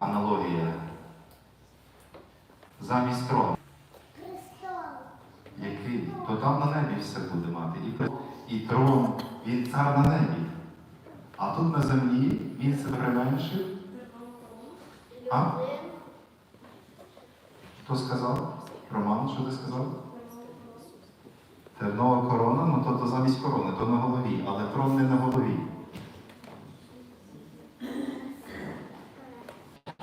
аналогія? Замість трону. Який? То там на небі все буде мати. І, і трон, він цар на небі. А тут на землі він себе применшив. А? Хто сказав? Роман, що ти сказав? Тернова корона, ну то, то замість корони, то на голові, але трон не на голові.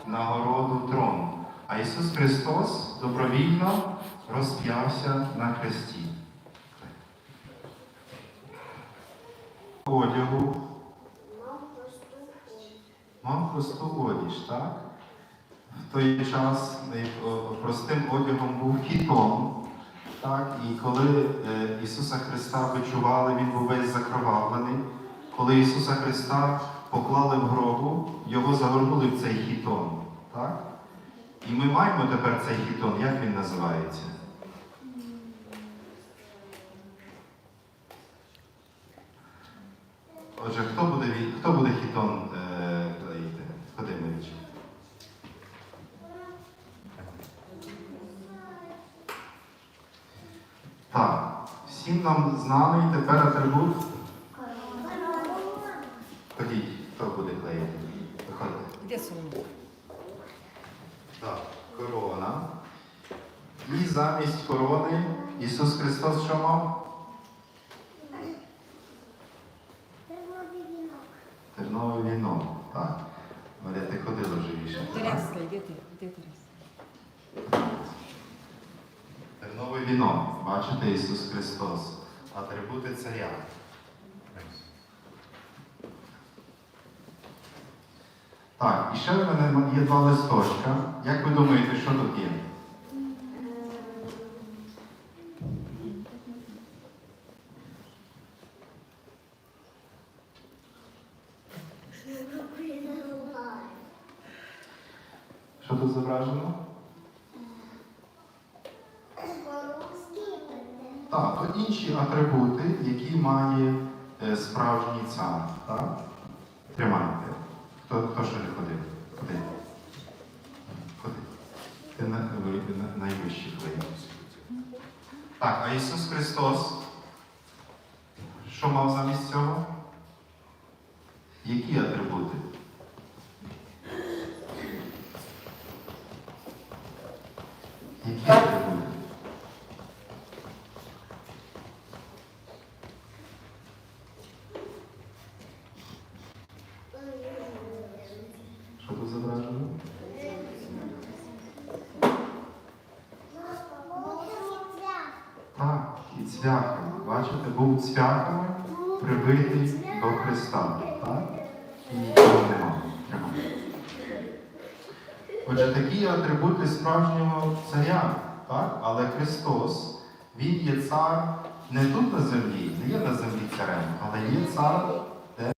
Нагороду трон. А Ісус Христос добровільно розп'явся на хресті. Одягу мав просту одіж, так? В той час простим одягом був хітон. Так, і коли е, Ісуса Христа почували, Він був весь закровавлений. Коли Ісуса Христа поклали в гробу, його загорнули в цей хітон. Так? І ми маємо тепер цей хітон, як він називається? Отже, хто буде, хто буде хітон е, клеїти? Вадимович? Так, всім нам знаний тепер атрибут. Ходіть, хто буде клеїти? Виходьте. Где сумка? Так, корона. І замість корони Ісус Христос що мав? Терновий вінок. Так. Марія, ти ходила живіше. так? Теряска, где ты? Где Терновий вінок. Бачите, Ісус Христос. Атрибути царя. Так, і ще в мене є два листочка. Як ви думаєте, що тут є? Що тут зображено? Так, то інші атрибути, які має е, справжній цар. Так? Тримайте. Хто, хто ще не ходив? Ходи. Ходи. Ти на, на, найвищий клей. Так, а Ісус Христос, що мав замість цього? Які атрибути? Які атрибути? Що тут зображено? Так, і цвяхами. Бачите, був цвяхами прибитий до Христа. Так? І нічого немає. Отже, такі атрибути справжнього царя. Так? Але Христос, Він є цар не тут на землі, не є на землі царем, але є цар